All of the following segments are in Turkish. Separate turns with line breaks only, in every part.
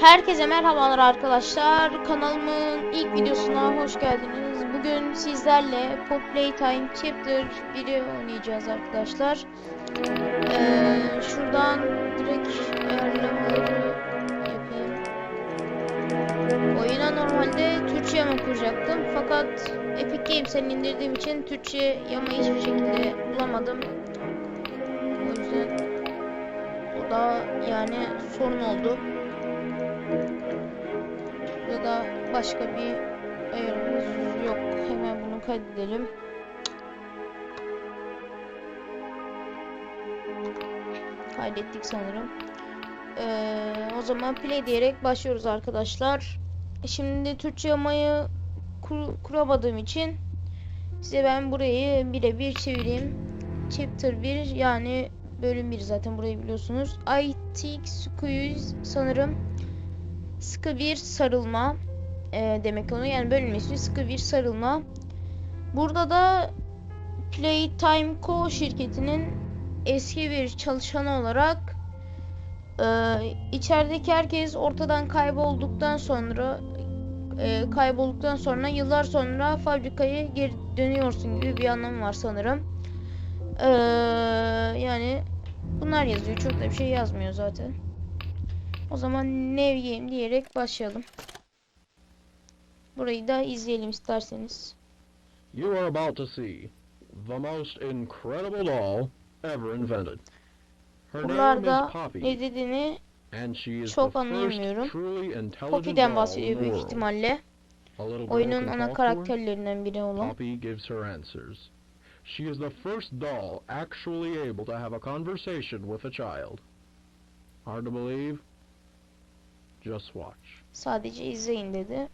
Herkese merhabalar arkadaşlar. Kanalımın ilk videosuna hoş geldiniz. Bugün sizlerle Pop Playtime Chapter 1'i oynayacağız arkadaşlar. Ee, şuradan direkt ayarlamaları yapayım. Oyuna normalde Türkçe yama kuracaktım. Fakat Epic Games'ten indirdiğim için Türkçe yama hiçbir şekilde bulamadım. O yüzden o da yani sorun oldu. Da başka bir ayarımız yok. Hemen bunu kaydedelim. Kaydettik sanırım. Ee, o zaman play diyerek başlıyoruz arkadaşlar. Şimdi Türkçe yamayı kur- kuramadığım için size ben burayı birebir çevireyim. Chapter 1 yani bölüm 1 zaten burayı biliyorsunuz. I think squeeze sanırım sıkı bir sarılma e, demek onu yani bölünmesi sıkı bir sarılma. Burada da Playtime Co şirketinin eski bir çalışanı olarak e, içerideki herkes ortadan kaybolduktan sonra e, kaybolduktan sonra yıllar sonra fabrikaya geri dönüyorsun gibi bir anlamı var sanırım. E, yani bunlar yazıyor. Çok da bir şey yazmıyor zaten. O zaman New Game diyerek başlayalım. Burayı da izleyelim isterseniz.
You are about to see the most incredible doll ever invented. Her is Poppy,
ne dediğini çok anlayamıyorum. Poppy'den bahsediyor büyük ihtimalle. Oyunun ana karakterlerinden biri olan.
Poppy gives her answers. She is the first doll actually able to have a conversation with a child. Hard to believe? Just watch.
Sadece izleyin dedi.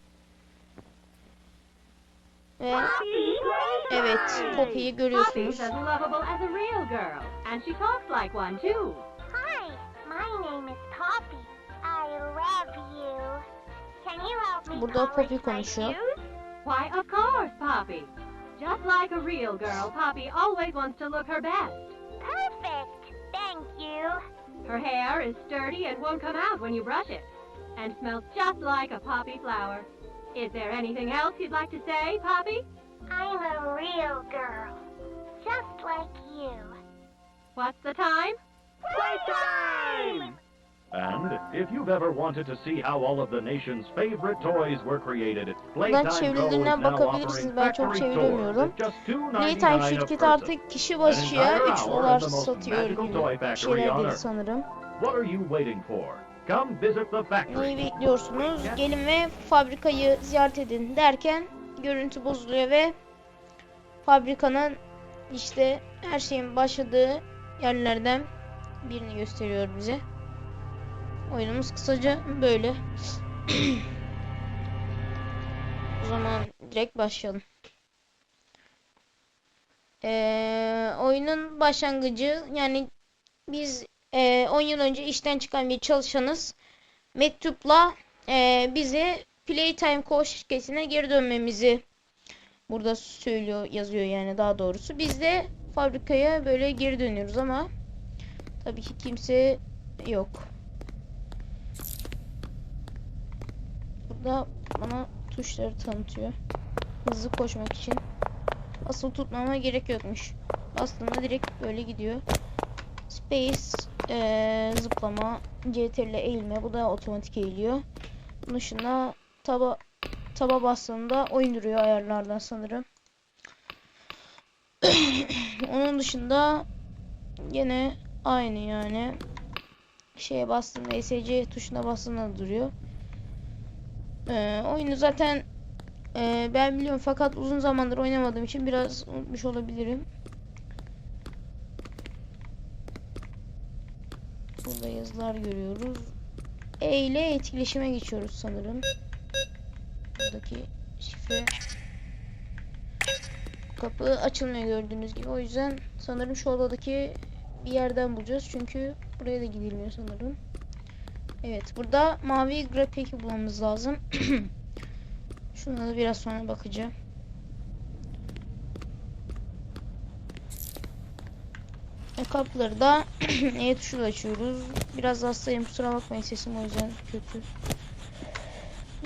Ve
Poppy!
evet Poppy'yi
Poppy's
görüyorsunuz.
as lovable as a real girl, and she talks like one too.
Hi, my name is Poppy. I love you. Can you help me
Burada
polish
Poppy
my
konuşuyor.
shoes?
Why, of course, Poppy. Just like a real girl, Poppy always wants to look her best.
Perfect. Thank you.
Her hair is sturdy and won't come out when you brush it, and smells just like a poppy flower. Is there anything else you'd like to say, Poppy?
I'm a real girl, just like you.
What's the time?
Playtime!
And if you've ever wanted to see how all of the nation's favorite toys were created, Playtime Co. is now
bakabilirsiniz.
offering
Ben çok
factory
çeviremiyorum.
tours at just $2.99
Playtime
a
şirketi
person.
artık kişi
An
başıya
entire
3
hour
dolar
of the most
satıyor
magical
gibi
toy
bir
factory
şeyler
on
değil
earth.
sanırım.
What are you waiting for? Come visit the factory.
Neyi bekliyorsunuz? Gelin ve fabrikayı ziyaret edin derken görüntü bozuluyor ve fabrikanın işte her şeyin başladığı yerlerden birini gösteriyor bize. Oyunumuz kısaca böyle. o zaman direkt başlayalım. Ee, oyunun başlangıcı yani biz e, 10 yıl önce işten çıkan bir çalışanız mektupla e, bize Playtime Co şirketine geri dönmemizi burada söylüyor yazıyor yani daha doğrusu. Biz de fabrikaya böyle geri dönüyoruz ama tabii ki kimse yok. Burada bana tuşları tanıtıyor. Hızlı koşmak için. Asıl tutmama gerek yokmuş. Aslında direkt böyle gidiyor. Space eee, zıplama, CTRL eğilme. Bu da otomatik eğiliyor. Bunun dışında taba taba bastığında oyun duruyor ayarlardan sanırım. Onun dışında yine aynı yani. Şeye bastığında ESC tuşuna bastığında duruyor. Eee, oyunu zaten eee, ben biliyorum fakat uzun zamandır oynamadığım için biraz unutmuş olabilirim. Burada yazılar görüyoruz. E ile etkileşime geçiyoruz sanırım. Buradaki şifre kapı açılmıyor gördüğünüz gibi. O yüzden sanırım şu odadaki bir yerden bulacağız. Çünkü buraya da gidilmiyor sanırım. Evet burada mavi grafik bulmamız lazım. Şuna da biraz sonra bakacağım. E, kapıları da E tuşuyla açıyoruz. Biraz hastayım kusura bakmayın sesim o yüzden kötü.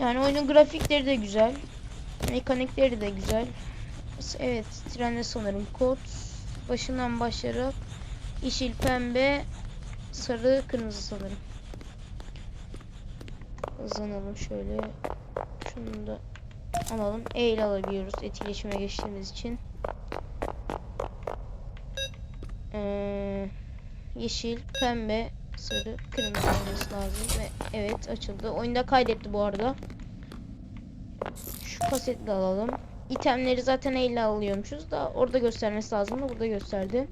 Yani oyunun grafikleri de güzel. Mekanikleri de güzel. Evet trende sanırım kod. Başından başlayarak yeşil, pembe, sarı, kırmızı sanırım. Hızlanalım şöyle. Şunu da alalım. E ile alabiliyoruz etkileşime geçtiğimiz için. Ee, yeşil, pembe, sarı, kırmızı olması lazım. Ve evet açıldı. Oyunda kaydetti bu arada. Şu kaseti de alalım. İtemleri zaten E ile alıyormuşuz da orada göstermesi lazım da burada gösterdi.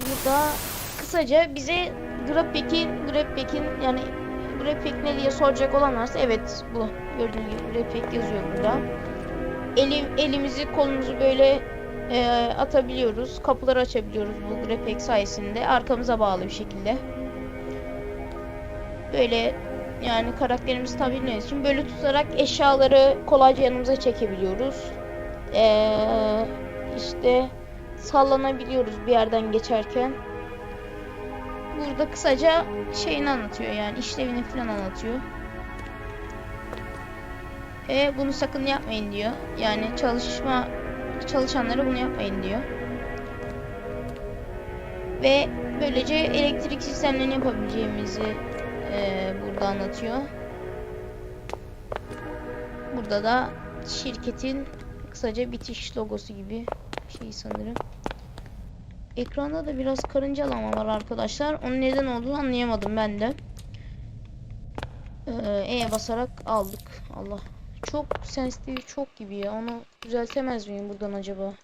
Burada kısaca bize Grabpack'in Grabpack'in yani Grabpack ne diye soracak olan varsa evet bu gördüğünüz gibi Grabpack yazıyor burada. Eli, elimizi kolumuzu böyle e, atabiliyoruz. Kapıları açabiliyoruz bu Grabpack sayesinde. Arkamıza bağlı bir şekilde. Böyle yani karakterimizi tabilmemiz için böyle tutarak eşyaları kolayca yanımıza çekebiliyoruz. Ee, işte sallanabiliyoruz bir yerden geçerken. Burada kısaca şeyini anlatıyor yani işlevini falan anlatıyor. E bunu sakın yapmayın diyor. Yani çalışma çalışanlara bunu yapmayın diyor. Ve böylece elektrik sistemlerini yapabileceğimizi e, burada anlatıyor. Burada da şirketin kısaca bitiş logosu gibi şey sanırım. Ekranda da biraz karıncalama var arkadaşlar. Onun neden olduğunu anlayamadım ben de. Ee, E'ye basarak aldık. Allah. Çok sensitif çok gibi ya. Onu düzeltemez miyim buradan acaba?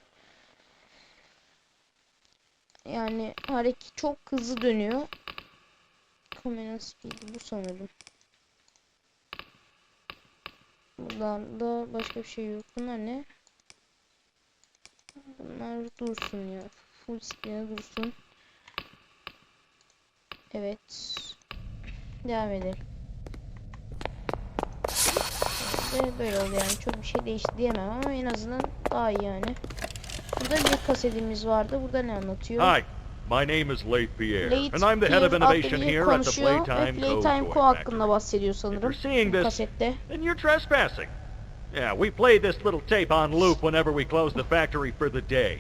Yani hareket çok hızlı dönüyor. Kamera speed'i bu sanırım. Buradan da başka bir şey yok. Bunlar ne? Bunlar dursun ya. Full screen'e dursun. Evet. Devam edelim. Ve böyle oldu yani. Çok bir şey değişti diyemem ama en azından daha iyi yani. Burada bir kasetimiz vardı. Burada ne anlatıyor?
Hi, my name is Leith Pierre,
Late
and I'm the head of innovation here at the
ve
Playtime Co.
Playtime Co hakkında bahsediyor
If
sanırım.
you're seeing this,
kasette.
then you're trespassing. Yeah, we play this little tape on loop whenever we close the factory for the day.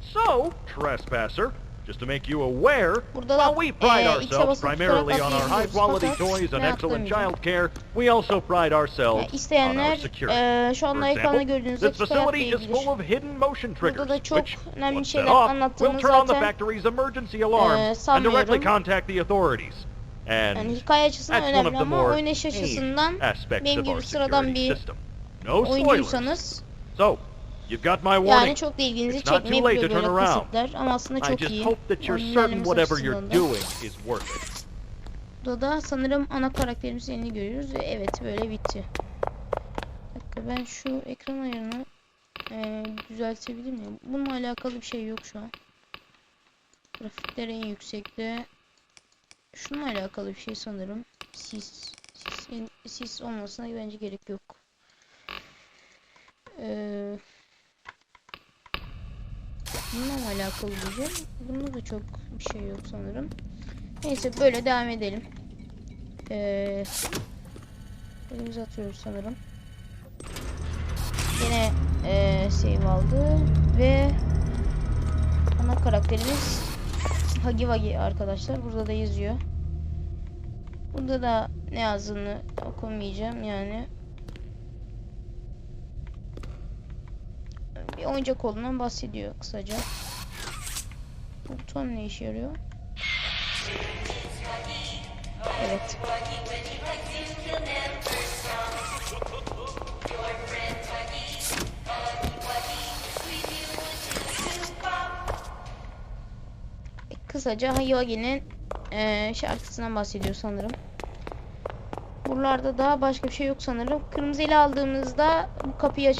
So, trespasser, just to make you aware,
Burada
while we pride ourselves primarily on our high quality toys and excellent child care, we also pride ourselves on our security.
şu anda ekranda gördüğünüz
this facility is full of hidden motion triggers,
Burada da çok
which, once set off, will turn on the factory's emergency alarm and directly contact the authorities. And
Yani hikaye açısından
that's one of
önemli
the
ama
more
oynayış açısından
aspects
benim
of
gibi
our
sıradan
security
bir
system. No
oyuncuysanız
So, you've got my warning.
yani çok da ilginizi çekmeyebiliyor böyle kasıtlar ama aslında
I
çok
just
iyi.
hope that you're
Oyunun
certain
ilerlemesi
whatever you're
açısından da.
doing is worth it.
Burada da sanırım ana karakterimizin elini görüyoruz ve evet böyle bitti. Dakika ben şu ekran ayarını eee düzeltebilir miyim? Bununla alakalı bir şey yok şu an. Grafikler en yüksekte. Şununla alakalı bir şey sanırım. Sis. Sis, sis olmasına bence gerek yok. Eee Bununla alakalı diyeceğim. Bunda da çok bir şey yok sanırım. Neyse böyle devam edelim. Ee, elimizi atıyoruz sanırım. Yine ee, save aldı ve ana karakterimiz Hagi Wagi arkadaşlar. Burada da yazıyor. Burada da ne yazdığını okumayacağım yani. Bir oyuncak olduğundan bahsediyor kısaca. Bu buton ne işe yarıyor? Evet. Kısaca Hayogi'nin eee şarkısından bahsediyor sanırım. Buralarda daha başka bir şey yok sanırım. Kırmızı ele aldığımızda bu kapıyı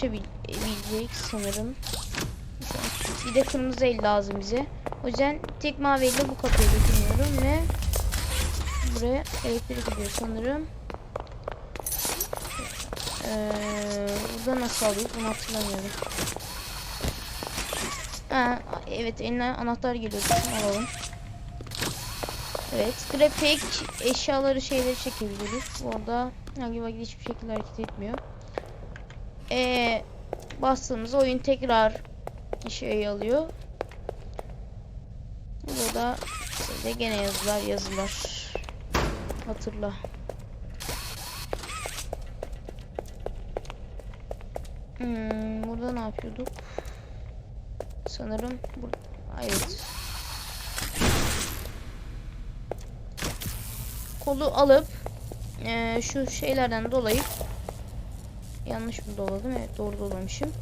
açabilecek sanırım. Bir de kırmızı el lazım bize. O yüzden tek mavi elle bu kapıya dokunuyorum ve buraya elektrik gidiyor sanırım. Ee, burada nasıl alıyoruz bunu hatırlamıyorum. Ha, evet eline anahtar geliyor. Alalım. Evet, grafik eşyaları şeyleri çekebiliriz. Bu arada hangi vakit hiçbir şekilde hareket etmiyor. Ee, bastığımız oyun tekrar şey alıyor. Burada böyle gene yazılar yazılar. Hatırla. Hmm, burada ne yapıyorduk? Sanırım bu evet. Kolu alıp eee, şu şeylerden dolayıp yanlış mı doladım? Evet doğru dolamışım.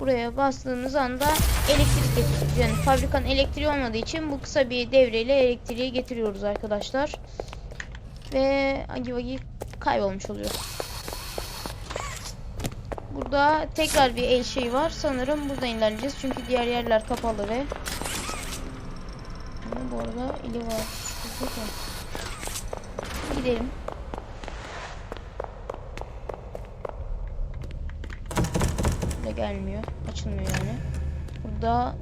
Buraya bastığımız anda elektrik getiriyoruz. Yani fabrikanın elektriği olmadığı için bu kısa bir devreyle elektriği getiriyoruz arkadaşlar. Ve Agivagi kaybolmuş oluyor. Burada tekrar bir el şeyi var. Sanırım buradan ilerleyeceğiz. Çünkü diğer yerler kapalı ve bu arada eli var. Gidelim. Gelmiyor. Açılmıyor yani. Burada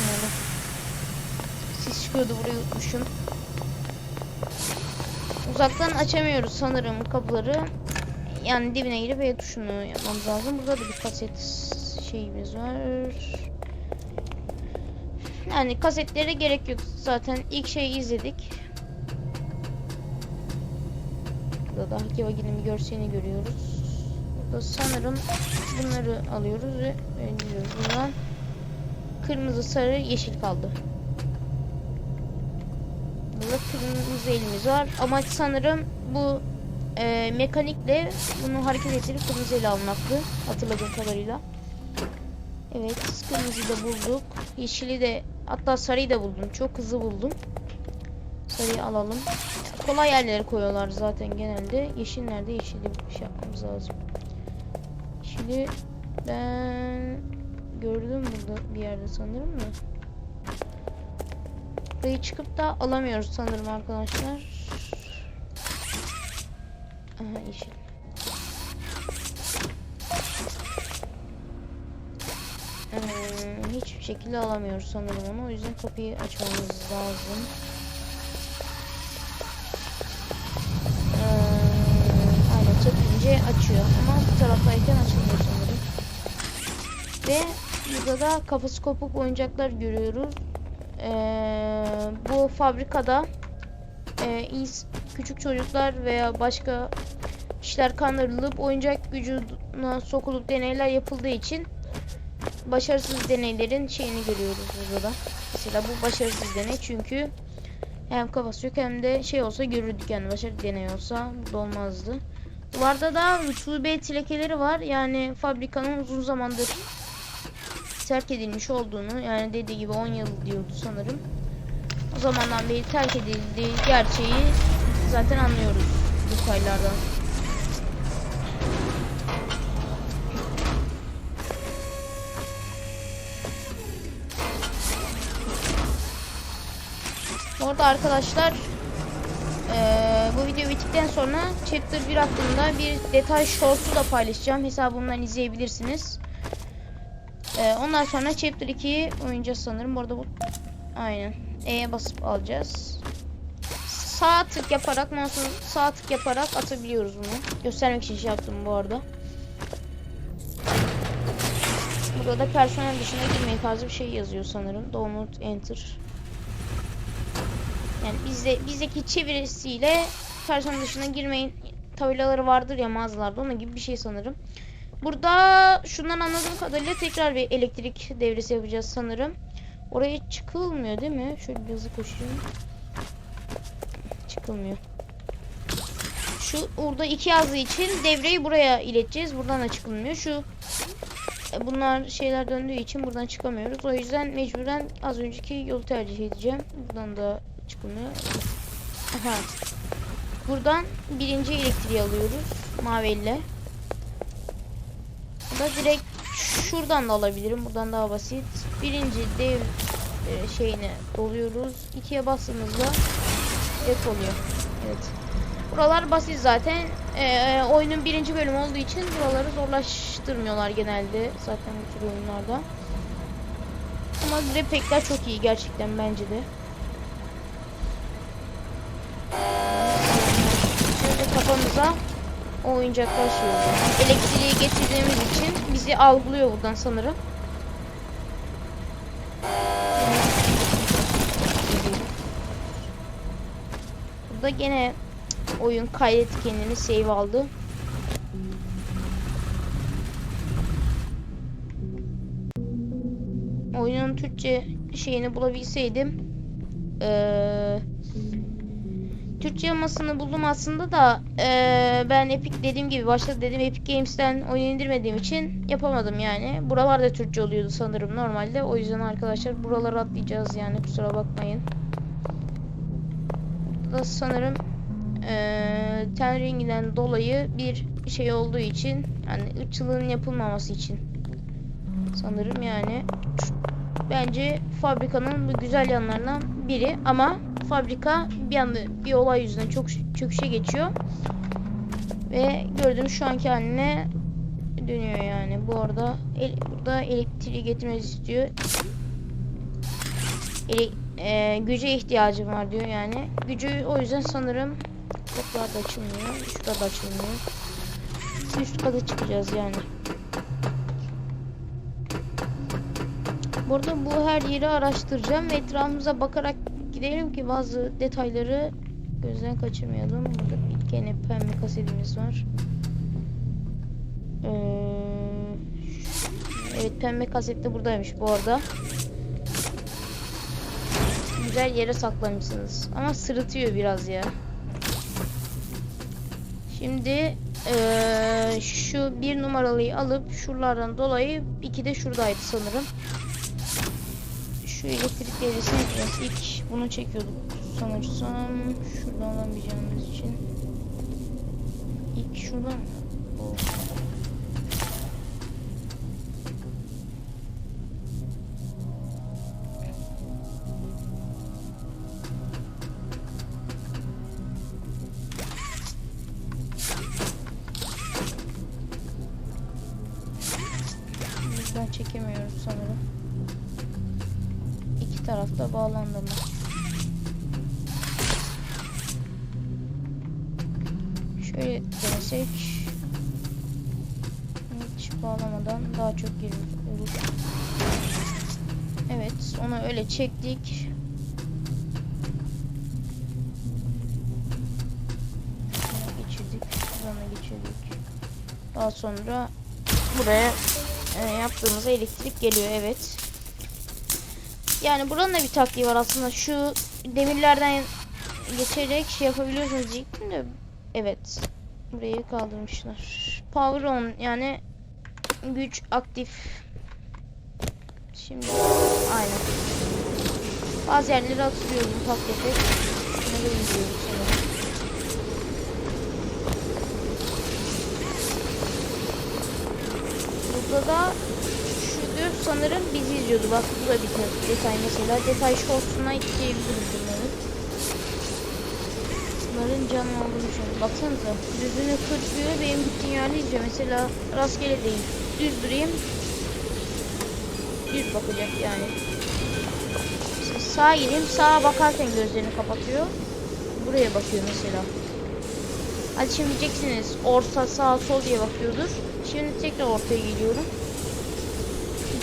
Anladım. Sis çıkıyordu burayı unutmuşum. Uzaktan açamıyoruz sanırım kapıları. Yani dibine girip E tuşunu yapmamız lazım. Burada da bir kaset şeyimiz var. Yani kasetlere gerek yok. Zaten ilk şeyi izledik. Burada da Haki Vagi'nin bir görselini görüyoruz. Sanırım bunları alıyoruz ve öldürüyoruz. Buradan kırmızı, sarı, yeşil kaldı. Burada kırmızı elimiz var. Amaç sanırım bu e, mekanikle bunu hareket ettirip kırmızı ele almaktı. Hatırladığım kadarıyla. Evet kırmızıyı da bulduk. Yeşili de hatta sarıyı da buldum. Çok hızlı buldum. Sarıyı alalım. Kolay yerlere koyuyorlar zaten genelde. Yeşil nerede? Bir şey yapmamız lazım. Yeşili ben gördüm burada bir yerde sanırım da. Burayı çıkıp da alamıyoruz sanırım arkadaşlar. Aha yeşil. Ee, hiçbir şekilde alamıyoruz sanırım onu. O yüzden kapıyı açmamız lazım. Ee, aynen çekince açıyor ama bu taraftayken açılmıyor sanırım. Ve burada da kafası kopuk oyuncaklar görüyoruz. Ee, bu fabrikada e, küçük çocuklar veya başka kişiler kandırılıp oyuncak gücüne sokulup deneyler yapıldığı için başarısız deneylerin şeyini görüyoruz burada da. Mesela bu başarısız deney çünkü hem kafası yok hem de şey olsa görürdük yani başarılı deney olsa bu da olmazdı. Duvarda da rutubet lekeleri var. Yani fabrikanın uzun zamandır terk edilmiş olduğunu yani dediği gibi 10 yıl diyordu sanırım. O zamandan beri terk edildiği gerçeği zaten anlıyoruz detaylardan. Orada arkadaşlar eee, bu video bittikten sonra Chapter 1 hakkında bir detay short'u da paylaşacağım. Hesabımdan izleyebilirsiniz. Eee, ondan sonra Chapter 2'yi oynayacağız sanırım. Bu arada bu aynen. E'ye basıp alacağız. Sağ tık yaparak mouse'u sağ tık yaparak atabiliyoruz bunu. Göstermek için şey yaptım bu arada. Burada da personel dışına girmeyin tarzı bir şey yazıyor sanırım. Download enter. Yani bizde bizdeki çevirisiyle personel dışına girmeyin tabelaları vardır ya mağazalarda onun gibi bir şey sanırım. Burada şundan anladığım kadarıyla tekrar bir elektrik devresi yapacağız sanırım. Oraya çıkılmıyor değil mi? Şöyle bir hızlı koşayım. Çıkılmıyor. Şu orada iki yazdığı için devreyi buraya ileteceğiz. Buradan da çıkılmıyor. Şu e, bunlar şeyler döndüğü için buradan çıkamıyoruz. O yüzden mecburen az önceki yolu tercih edeceğim. Buradan da çıkılmıyor. Aha. Buradan birinci elektriği alıyoruz. Mavi elle. Da direkt şuradan da alabilirim. Buradan daha basit. Birinci dev e, şeyine doluyoruz. İkiye bastığımızda direkt oluyor. Evet. Buralar basit zaten. Ee, oyunun birinci bölümü olduğu için buraları zorlaştırmıyorlar genelde zaten bu tür oyunlarda. Ama grafikler çok iyi gerçekten bence de. Oyuncaklar şey oluyor. Elektriği getirdiğimiz için bizi algılıyor buradan sanırım. Burada gene oyun kaydetti kendini save aldı. Oyunun Türkçe şeyini bulabilseydim eee Türkçe yamasını buldum aslında da eee, ben Epic dediğim gibi başta dedim Epic Games'ten oyun indirmediğim için yapamadım yani. Buralarda Türkçe oluyordu sanırım normalde. O yüzden arkadaşlar buraları atlayacağız yani kusura bakmayın. Da sanırım eee Ten Ring'den dolayı bir şey olduğu için yani ırkçılığın yapılmaması için sanırım yani bence fabrikanın bu güzel yanlarından biri ama fabrika bir anda bir olay yüzünden çok çöküşe geçiyor. Ve gördüğünüz şu anki haline dönüyor yani. Bu arada el, burada elektriği getirmesi istiyor. Ele, e, güce ihtiyacım var diyor yani. Gücü o yüzden sanırım kapılar da açılmıyor şurada da açılmıyor. Üst kata çıkacağız yani. Burada bu her yeri araştıracağım ve etrafımıza bakarak gidelim ki bazı detayları gözden kaçırmayalım. Burada bir gene pembe kasetimiz var. Ee, evet pembe kaset de buradaymış bu arada. Güzel yere saklamışsınız. Ama sırıtıyor biraz ya. Şimdi ee, şu bir numaralıyı alıp şuralardan dolayı iki de şuradaydı sanırım şu elektrik devresini. İlk bunu çekiyorduk sanırsam. Şuradan alamayacağımız için. İlk şuradan mı? Daha sonra buraya e, yaptığımız elektrik geliyor evet. Yani buranın da bir taktiği var aslında. Şu demirlerden geçerek şey yapabiliyorsunuz diyecektim de. Evet. Burayı kaldırmışlar. Power on yani güç aktif. Şimdi aynen. Bazı yerleri hatırlıyorum ufak tefek. Ne izliyoruz sanırım. Burada da şudur sanırım bizi izliyordu. Bak bu da bir detay mesela. Detay shorts'una ekleyebilirim bunları. Bunların canlı olduğunu düşünüyorum. Baksanıza. Düzünü kırpıyor. Benim gittiğim yerle izliyor. Mesela rastgele değil. Düz durayım. Düz bakacak yani. Mesela sağa gireyim. Sağa bakarken gözlerini kapatıyor. Buraya bakıyor mesela. Hadi şimdi diyeceksiniz orta sağ sol diye bakıyordur. Şimdi tekrar ortaya geliyorum.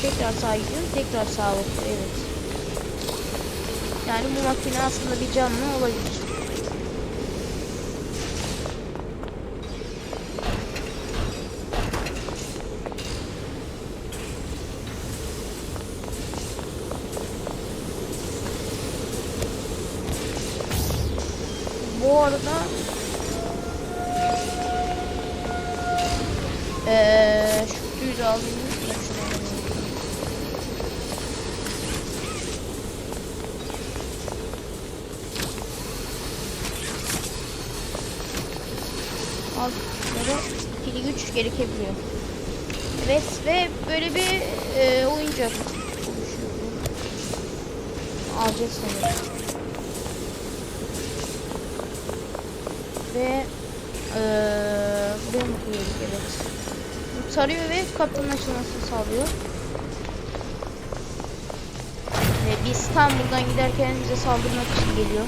Tekrar sağa gidiyorum. Tekrar sağa bakıyor. Evet. Yani bu makine aslında bir canlı olabilir. Eee şu suyu da alayım. Altları pili güç gerekebiliyor. Ve böyle bir e, oyuncak oluşuyor. Ve e, buraya mı? Evet tarıyor ve kapının açılmasını sağlıyor. Ve biz tam buradan giderken bize saldırmak için geliyor.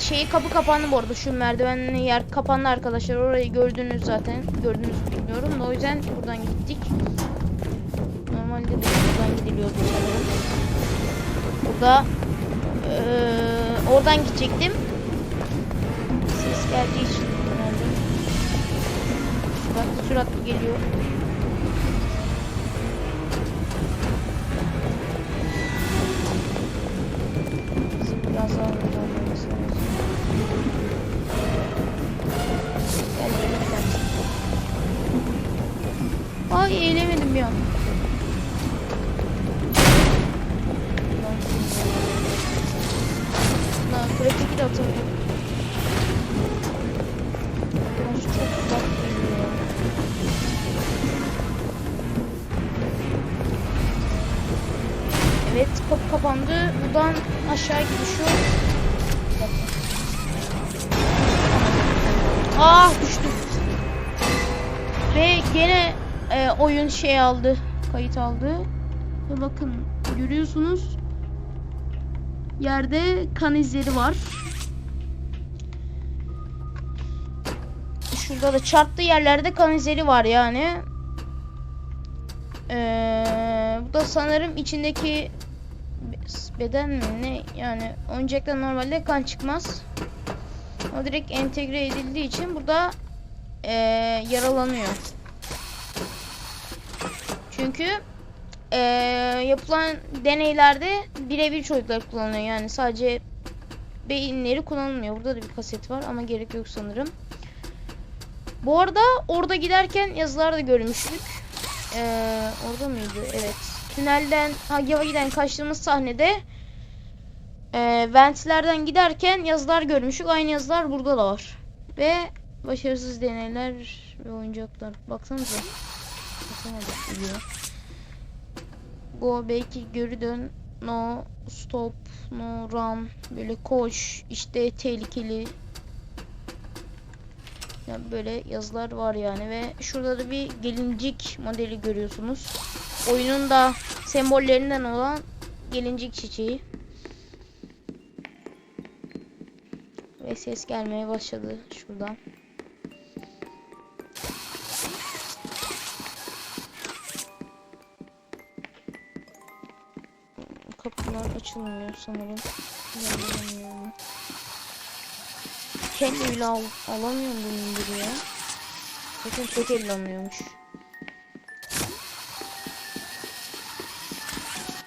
Şeyi kapı kapandı bu arada şu merdivenli yer kapandı arkadaşlar orayı gördünüz zaten gördünüz bilmiyorum da o yüzden buradan gittik. Normalde de buradan gidiliyordu sanırım. Burada eee, oradan gidecektim. Ses geldiği için herhalde. Süratli süratli geliyor. Bizim biraz daha olmamız lazım. Ay eğilemedim bir an. Aşağı yok. Ah düştüm. Ve gene e, oyun şey aldı. Kayıt aldı. Ve bakın görüyorsunuz. Yerde kan izleri var. Şurada da çarptığı yerlerde kan izleri var yani. Ee, bu da sanırım içindeki beden ne yani oyuncakta normalde kan çıkmaz. O direkt entegre edildiği için burada ee, yaralanıyor. Çünkü ee, yapılan deneylerde birebir çocuklar kullanılıyor. Yani sadece beyinleri kullanılmıyor. Burada da bir kaset var ama gerek yok sanırım. Bu arada orada giderken yazılar da görmüştük. Ee, orada mıydı? Evet. Tünelden Hagyav'a giden kaçtığımız sahnede e, ventlerden giderken yazılar görmüştük. Aynı yazılar burada da var. Ve başarısız deneyler ve oyuncaklar. Baksanıza. Bakamadım. Biliyor. Go belki geri dön. No stop. No run. Böyle koş. işte tehlikeli. Yani böyle yazılar var yani ve şurada da bir gelincik modeli görüyorsunuz. Oyunun da sembollerinden olan gelincik çiçeği. Ve ses gelmeye başladı şuradan. Kapılar açılmıyor sanırım. Bilmiyorum. Kendi bile al alamıyorum bunu indiriyor. Zaten tek elle alınıyormuş.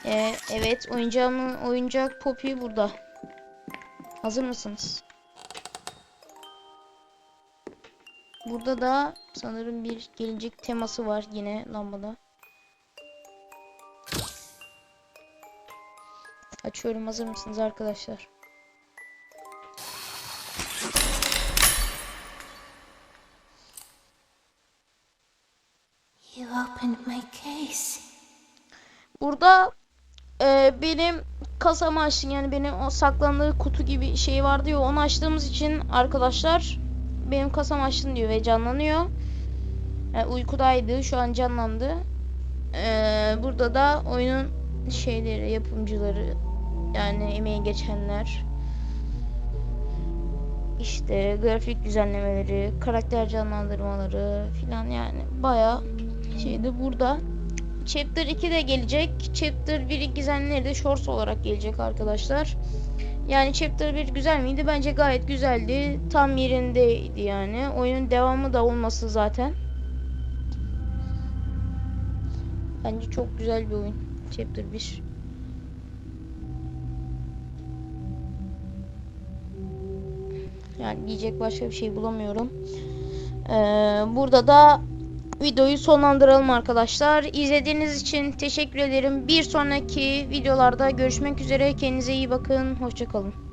Ee, evet oyuncağımın oyuncak Poppy burada. Hazır mısınız? Burada da sanırım bir gelecek teması var yine lambada. Açıyorum hazır mısınız arkadaşlar?
You opened my case.
Burada e, benim kasamı açtın yani benim o saklandığı kutu gibi şey vardı ya onu açtığımız için arkadaşlar benim kasam açtın diyor ve canlanıyor. Yani uykudaydı şu an canlandı. E, burada da oyunun şeyleri yapımcıları yani emeği geçenler işte grafik düzenlemeleri, karakter canlandırmaları filan yani baya şeydi burada. Chapter 2 de gelecek. Chapter 1 gizemleri de shorts olarak gelecek arkadaşlar. Yani Chapter 1 güzel miydi? Bence gayet güzeldi. Tam yerindeydi yani. Oyunun devamı da olması zaten. Bence çok güzel bir oyun. Chapter 1. Yani diyecek başka bir şey bulamıyorum. Ee, burada da videoyu sonlandıralım arkadaşlar. İzlediğiniz için teşekkür ederim. Bir sonraki videolarda görüşmek üzere. Kendinize iyi bakın. Hoşçakalın.